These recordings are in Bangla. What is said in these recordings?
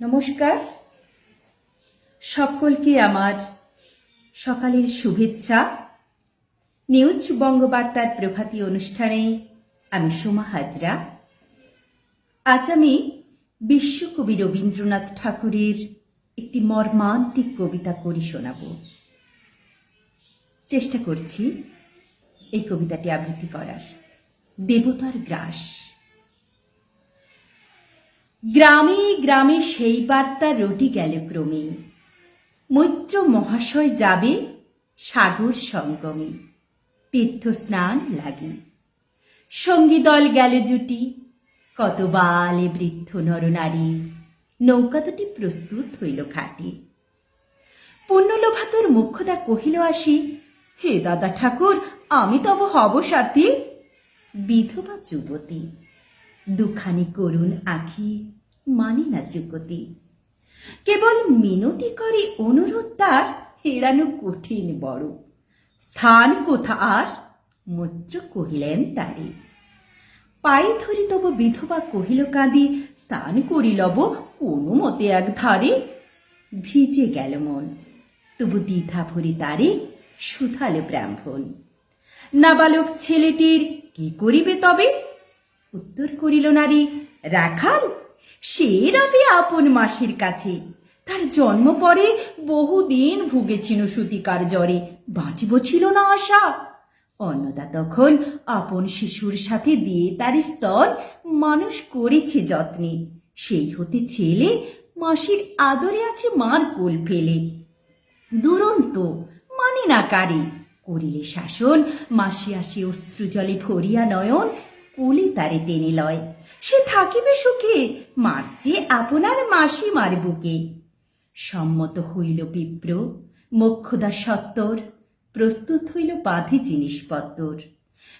নমস্কার। সকলকে আমার সকালের শুভেচ্ছা। নিউজ বঙ্গবার্তার প্রভাতী অনুষ্ঠানে আমি সোমা হাজরা। আজ আমি বিশ্বকবি রবীন্দ্রনাথ ঠাকুরের একটি মর্মান্তিক কবিতা করি শোনাব। চেষ্টা করছি এই কবিতাটি আবৃত্তি করার। দেবতার গ্রাস। গ্রামে গ্রামে সেই বার্তা রটি গেল ক্রমে। মৈত্র মহাশয় যাবে সাগর সঙ্গমে। তীর্থ স্নান লাগে। সঙ্গী দল গেল জুটি। কত বালে বৃদ্ধ নরনারী নৌকা দুটি প্রস্তুত হইল খাটে। পুণ্যলোভাতর মুখ্যদা কহিল আসি, হে দাদা ঠাকুর, আমি তব হব সাথী? বিধবা যুবতী দুখানি করুণ আখি মানে না যুগতি। কেবল মিনতি করে অনুরোধ তার, হেরানো কঠিন বড়। স্থান কোথা আর? মৈত্র কহিলেন তারে। পায়ে ধরি তব বিধবা কহিল কাঁদি, স্থান করিলব কোনো মতে এক ধারে ভিজে গেল মন, তবু দ্বিধা ভরি তারে সুধালো ব্রাহ্মণ। নাবালক ছেলেটির কি করিবে তবে? উত্তর করিল নারী, রাখাল, সে রবে আপন মাসির কাছে। তার জন্ম পরে বহুদিন ভুগেছিল সুতিকার জ্বরে। বাঁচিব ছিল না আশা। অন্নদা তখন আপন শিশুর সাথে দিয়ে তার স্তর মানুষ করেছে যত্নে। সেই হতে ছেলে মাসির আদরে আছে মার কোল ফেলে। দুরন্ত মানে না কারে। করিলে শাসন, মাসি আসি অশ্রু জলে ভরিয়া নয়ন কোলে তারে টেনে লয়। সে থাকিবে সুখে মারছে আপনার মাসি মার বুকে। সম্মত হইল বিপ্র, মোক্ষদা সত্তর, প্রস্তুত হইল বাঁধে জিনিসপত্তর।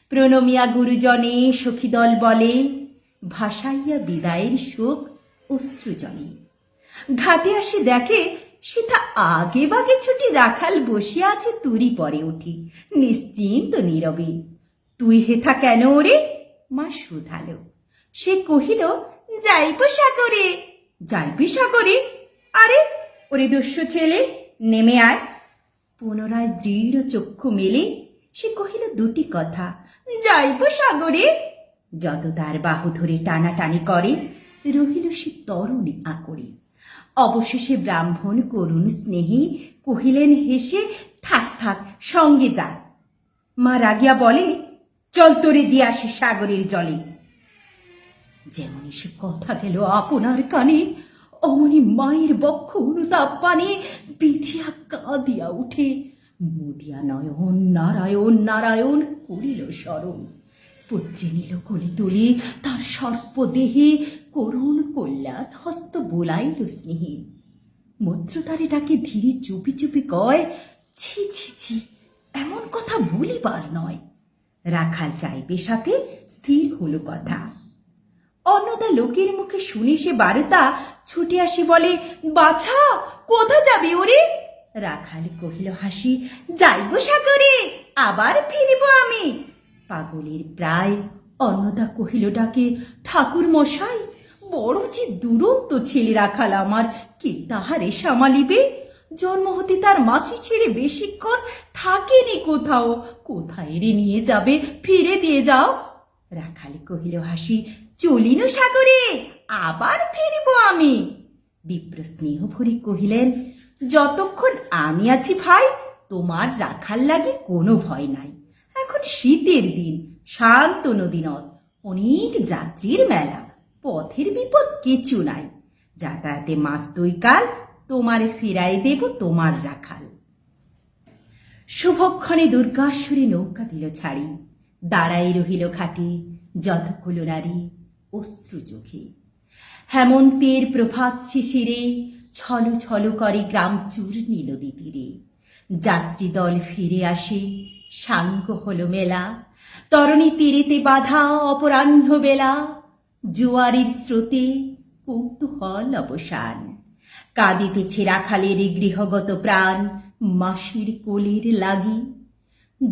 প্রণমিয়া গুরুজনে সখীদল বলে, ভাসাইয়া বিদায়ের শোক অশ্রুজনে। ঘাটে আসি দেখে সেটা আগে বাগে ছুটি রাখাল বসিয়া আছে তুরি পরে উঠি, নিশ্চিন্ত নীরবে। তুই হেথা কেন ওরে মা শুধালো। সে কহিল, যাইব সাগরে, যাইবি সাগরে। আরে, ওরে দস্যু ছেলে, নেমে আয়। পুনরায় দৃঢ় চক্ষু মেলে, সে কহিল দুটি কথা, যাইব সাগরে? যত তার বাহু ধরে টানাটানি করে, রহিল সে তরুণী আকরে অবশেষে ব্রাহ্মণ করুণ স্নেহে কহিলেন, হেসে থাক থাক, সঙ্গে যা। মা রাগিয়া বলে চল তোরে দিয়ে আসি সাগরের জলে। যেমনই সে কথা গেল আপনার কানে, অমনি মায়ের বক্ষ অনুতাপ পানে বিধিয়া কাঁদিয়া উঠে। মুদিয়া নয়ন, নারায়ণ নারায়ণ করিল স্মরণ পুত্রে নিল কোলে তুলি, তার সর্প দেহে করুণ কল্যাণ হস্ত বোলাইল স্নেহে। মৈত্র তারে ডাকে ধীরে চুপি চুপি কয়, ছি ছি ছি, এমন কথা বলিবার নয়। রাখাল চাইবে সাথে স্থির হলো কথা। অন্নদা লোকের মুখে শুনে সে বারতা ছুটে আসি বলে, বাছা কোথা যাবে ওরে? রাখাল কহিল, হাসি, যাইব সাগরে, আবার ফিরিব আমি। পাগলের প্রায় অন্নদা কহিল, ডাকে, ঠাকুর মশাই, বড় যে দুরন্ত ছেলে রাখাল আমার, কে তাহারে সামালিবে? জন্ম হতে তার মাসি ছেড়ে বেশিক্ষণ থাকেনি কোথাও। কোথায় রে নিয়ে যাবে? ফিরে দিয়ে যাও। রাখালি কহিল, হাসি, চলিল সাগরে, আবার ফিরিব আমি। বিপ্র স্নেহ ভরে কহিলেন, যতক্ষণ আমি আছি ভাই, তোমার রাখাল লাগে কোনো ভয় নাই। এখন শীতের দিন, শান্ত নদী নদ অনেক যাত্রীর মেলা, পথের বিপদ কিছু নাই। যাতায়াতে মাস দুই কাল তোমার ফিরাই দেব তোমার রাখাল। শুভক্ষণে দুর্গাশ্বরী নৌকা দিল ছাড়ি। দাঁড়াই রহিল ঘাটে যতকুলো নারী অশ্রু চোখে। হেমন্তের প্রভাত শিশিরে ছলো ছলো করে গ্রাম চূর নীলদি তীরে। যাত্রী দল ফিরে আসে, সাঙ্গ হল মেলা। তরণী তীরেতে বাধা অপরাহ্ন বেলা। জোয়ারের স্রোতে কৌতূহল অবসান। কাঁদিতেছে রাখালের গৃহগত প্রাণ মাসির কোলের লাগি।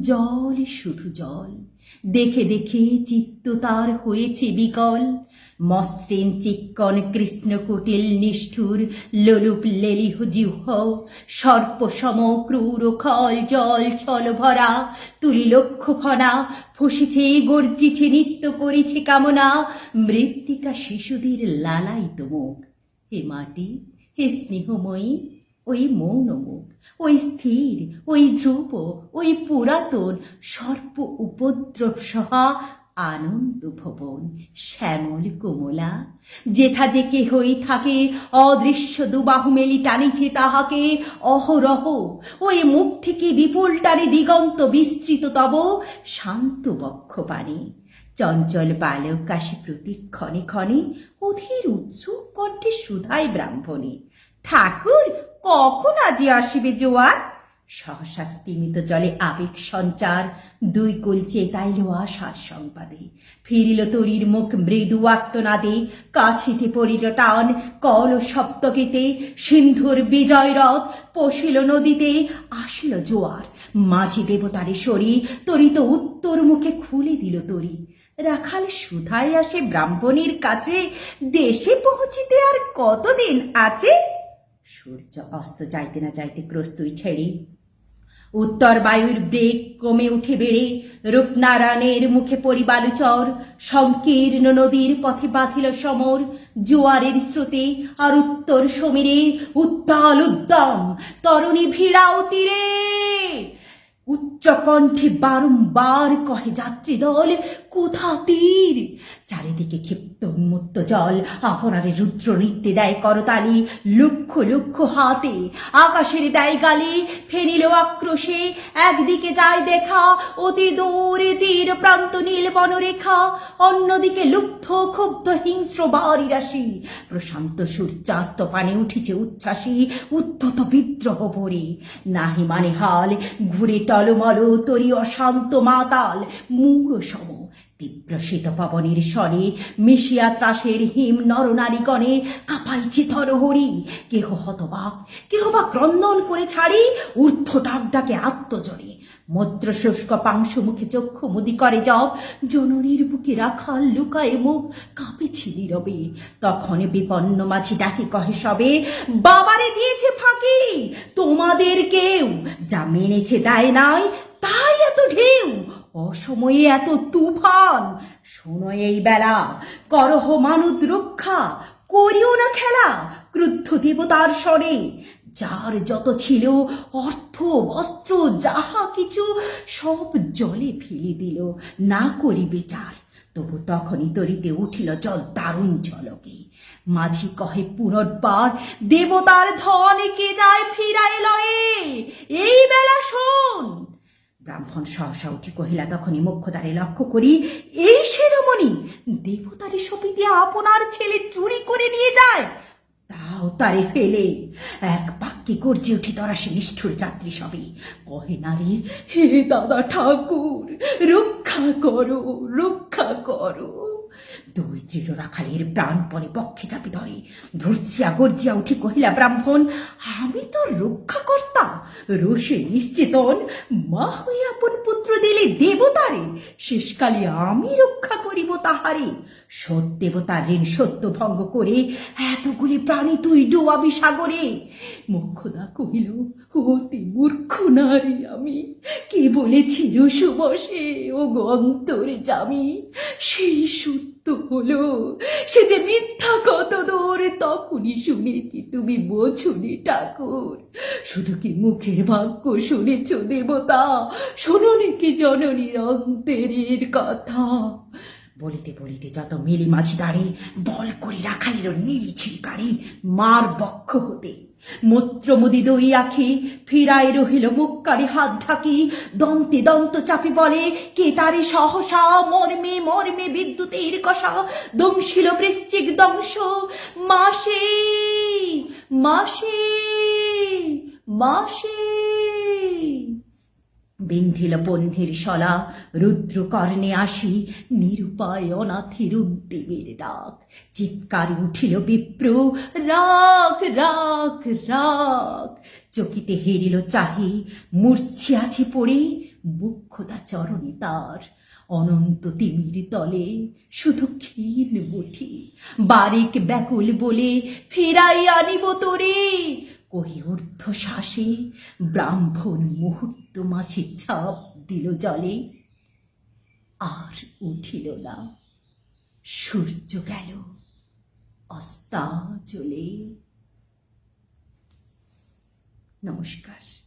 জল, শুধু জল। দেখে দেখে চিত্ত তার হয়েছে বিকল। মসৃণ চিক্কন কৃষ্ণকুটিল নিষ্ঠুর লোলুপ লেলিহ জিহ্ব। সর্প সম ক্রূর খল জল ছল ভরা। তুলি লক্ষ্য ফনা ফসিছে, গর্জিছে, নিত্য করেছে কামনা। মৃত্তিকা শিশুদের লালায়িত মুখ। হে মাটি হে স্নেহময়ী ওই মৌন মুখ ওই স্থির ওই ধ্রুব ওই পুরাতন সর্প উপদ্রব সহা আনন্দ ভবন শ্যামল কোমলা যেথা যে কেহই থাকে অদৃশ্য দুবাহু মেলি টানিছে তাহাকে অহরহ ওই মুখ থেকে বিপুল টানে দিগন্ত বিস্তৃত তব শান্ত বক্ষ পানে চঞ্চল বালক কাশী প্রতি ক্ষণে ক্ষণে অধীর উৎসুক কণ্ঠে সুধাই ব্রাহ্মণী, ঠাকুর, কখন আজি আসিবে জোয়ার? সহসা স্তিমিত জলে আবেগ সঞ্চার দুই কুল চেতাইল আশার সংবাদে, ফিরিল তরির মুখ মৃদু আত্মনাদে কাছিতে পড়িল টান কল সপ্তকেতে, সিন্ধুর বিজয় রথ পশিল নদীতে, আসিল জোয়ার। মাঝি দেবতারে সরি তরিত উত্তর মুখে খুলে দিল তরি। রাখাল সুধাই আসে ব্রাহ্মণীর কাছে, দেশে পৌঁছিতে আর কতদিন আছে? সূর্য অস্ত যাইতে না যাইতে ক্রস্তুই ছেড়ে। উত্তর বায়ুর ব্রেক কমে উঠে বেড়ে, রূপনারায়ণের মুখে পরিবালুচর সংকীর্ণ নদীর পথে বাঁধিল সমর, জোয়ারের স্রোতে আর উত্তর সমীরে উত্তাল উদ্যম, তরুণী ভিড়াও তীরে। উচ্চকণ্ঠে বারংবার কহে যাত্রী দল কোথা তীর? চারিদিকে ক্ষিপ্ত উন্মত্ত জল। আপনারে রুদ্র নৃত্যে দেয় করতালি। লক্ষ লক্ষ হাতে আকাশের দেয় গালি। ফেনিল আক্রোশে একদিকে যায় দেখা। অতি দূরে তীর প্রান্ত নীল বনরেখা। অন্যদিকে লুব্ধ ক্ষুব্ধ হিংস্র বাড়ি রাশি। প্রশান্ত সূর্যাস্ত পানে উঠিছে উচ্ছ্বাসী, উদ্ধত বিদ্রোহ ভরে। নাহি মানে হাল, ঘুরে টলমল, তরি অশান্ত মাতাল, মূঢ় সম। শীত পবনের স্বরে মিশিয়া ত্রাসের হিম নরনারীগণে কাঁপাইছে থরহরি। কেহ হতবাক, কেহ বা ক্রন্দন করে ছাড়ি ঊর্ধ্ব ডাক ডাকে আত্মজনে। মদ্র শুষ্ক পাংশু মুখে চক্ষু মুদি করে জব জননীর বুকে রাখাল লুকায় মুখ কাঁপেছি নীরবে। তখন বিপন্ন মাঝি ডাকে কহে সবে, বাবারে দিয়েছে ফাঁকি, তোমাদের কেউ যা মেনেছে দেয় নাই, তাই এত ঢেউ অসময়ে এত তুফান? শোনো এই বেলা। করহ মানুদ রক্ষা, করিও না খেলা ক্রুদ্ধ দেবতার স্বরে। যার যত ছিল অর্থ, বস্ত্র, যাহা কিছু, সব জলে ফেলে দিল। না করি বিচার। তবু তখনই তরিতে উঠিল জল দারুণ জলকে মাঝি কহে, পুনর্বার দেবতার ধন কে যায় ফিরায় লয়ে এই ব্রাহ্মণ সহসা উঠি কহিলা, তখনই মুখ্যতারে লক্ষ্য করি, এই সে রমণী দেবতারে দিয়ে আপনার ছেলে চুরি করে নিয়ে যায়। তাও তারে ফেলে, এক বাক্যে গর্জে উঠি তরা সে নিষ্ঠুর যাত্রী সবে। কহে, নারে, হে দাদা ঠাকুর, রক্ষা করো রক্ষা করো। দুই দৃঢ় রাখালের প্রাণপণে পক্ষে চাপি ধরে। ভ্রুচিয়া গর্জিয়া উঠি কহিলা, ব্রাহ্মণ, আমি তো রক্ষা কর্তা রোষে নিশ্চেতন মা হয়ে আপন পুত্র দিলে দেবতারে। শেষকালে আমি রক্ষা করিব তাহারে। সৎ দেবতার ঋণ সত্য ভঙ্গ করে এতগুলি প্রাণী তুই ডোয়াবি সাগরে। মুখ্যদা কহিল, অতি মূর্খ নারী আমি। কে বলেছিল সুবসে ও গন্তরে জামি সেই সত্য হলো। সে যে মিথ্যা কত দূর তখনই শুনেছি তুমি বোঝুনি ঠাকুর। শুধু কি মুখের বাক্য শুনেছ দেবতা? শোনি কি জননীর অন্তরের কথা? বলিতে বলিতে যত মিলি মাঝি দাঁড়ে বল করে রাখালের নিরিছিল কারে মার বক্ষ হতে মূত্রমুদি দই আখি ফিরায় রহিল মুক্কারে হাত ঢাকি, দন্তে দন্ত চাপি বলে, কে তারে সহসা মর্মে মর্মে বিদ্যুতের কষা, দংশিল বৃশ্চিক দংশ, মাসে মাসে মাসে? বিন্ধিল বন্ধির শলা রুদ্র কর্ণে আসি নিরুপায় অনাথির উদ্দেবের ডাক। চিৎকার উঠিল বিপ্র রাখ রাখ রাখ চকিতে হেরিল চাহি মূর্ছি আছি পড়ে, মুখ্যতা চরণে তার। অনন্ত তিমির তলে শুধু ক্ষীণ মুঠি। বারিক ব্যাকুল বলে ফেরাই আনিব তোরে কহি ঊর্ধ্ব শ্বাসে ব্রাহ্মণ মুহূর্ত মাঝে ছাপ দিল জলে। আর উঠিল না। সূর্য গেল অস্তা চলে নমস্কার।